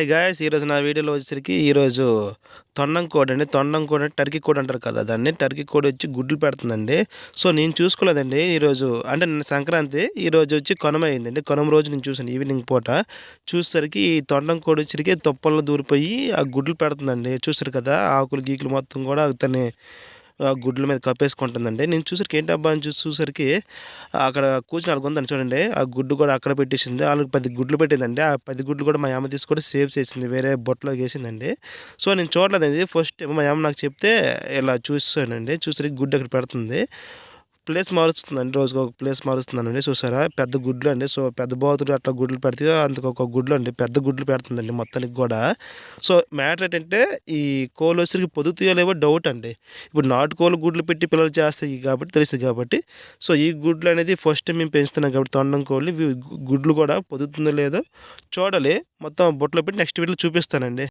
Hi guys ఈరోజు నా వీడియోలో వచ్చేసరికి ఈరోజు తొండం కోడి అండి. తొండం కోడి అంటే టర్కీ కోడి అంటారు కదా దాన్ని టర్కీ కోడి వచ్చి గుడ్లు పెడుతుందండి. సో నేను చూసుకోలేదండి. ఈరోజు అంటే నిన్న సంక్రాంతి ఈరోజు వచ్చి కొనమ అయిందండి. కొనమ రోజు నేను చూసాను ఈవినింగ్ పూట. చూసేసరికి ఈ తొండం కోడి వచ్చరికి తొప్పల్లో దూరిపోయి ఆ గుడ్లు పెడుతుందండి. చూసారు కదా ఆకులు గీకులు మొత్తం కూడా తన గుడ్ల మీద కప్పేసుకుంటుందండి. నేను చూసరికి ఏంటి అబ్బా అని చూసి చూసరికి అక్కడ కూర్చుని అడుగుందని చూడండి ఆ గుడ్డు కూడా అక్కడ పెట్టేసింది. వాళ్ళకి పది గుడ్లు పెట్టిందండి. ఆ పది గుడ్లు కూడా మా అమ్మ తీసుకొని సేవ్ చేసింది వేరే బొట్టలోకి వేసిందండి. సో నేను చూడలేదండి. ఫస్ట్ టైం మా అమ్మ నాకు చెప్తే ఇలా చూసానండి చూసరికి గుడ్డు అక్కడ పెడుతుంది. ప్లేస్ మారుస్తుందండి. రోజుకి ఒక ప్లేస్ మారుస్తుందండి చూసారా? పెద్ద గుడ్లు అండి. సో పెద్ద బాతులు అట్లా గుడ్లు పెడితే అందుకు ఒక గుడ్లు అండి. పెద్ద గుడ్లు పెడుతుందండి మొత్తానికి కూడా. సో మ్యాటర్ ఏంటంటే ఈ కోళ్ళు వచ్చరికి పొదుగుతాయో లేవో డౌట్ అండి. ఇప్పుడు నాటుకోళ్ళు గుడ్లు పెట్టి పిల్లలు చేస్తాయి కాబట్టి తెలుస్తుంది కాబట్టి. సో ఈ గుడ్లు అనేది ఫస్ట్ టైం మేము పెంచుతున్నాం కాబట్టి తొండం కోళ్ళు గుడ్లు కూడా పొదుగుతుందో లేదో చూడాలి. మొత్తం బొట్లో పెట్టి నెక్స్ట్ వీడియోలో చూపిస్తానండి.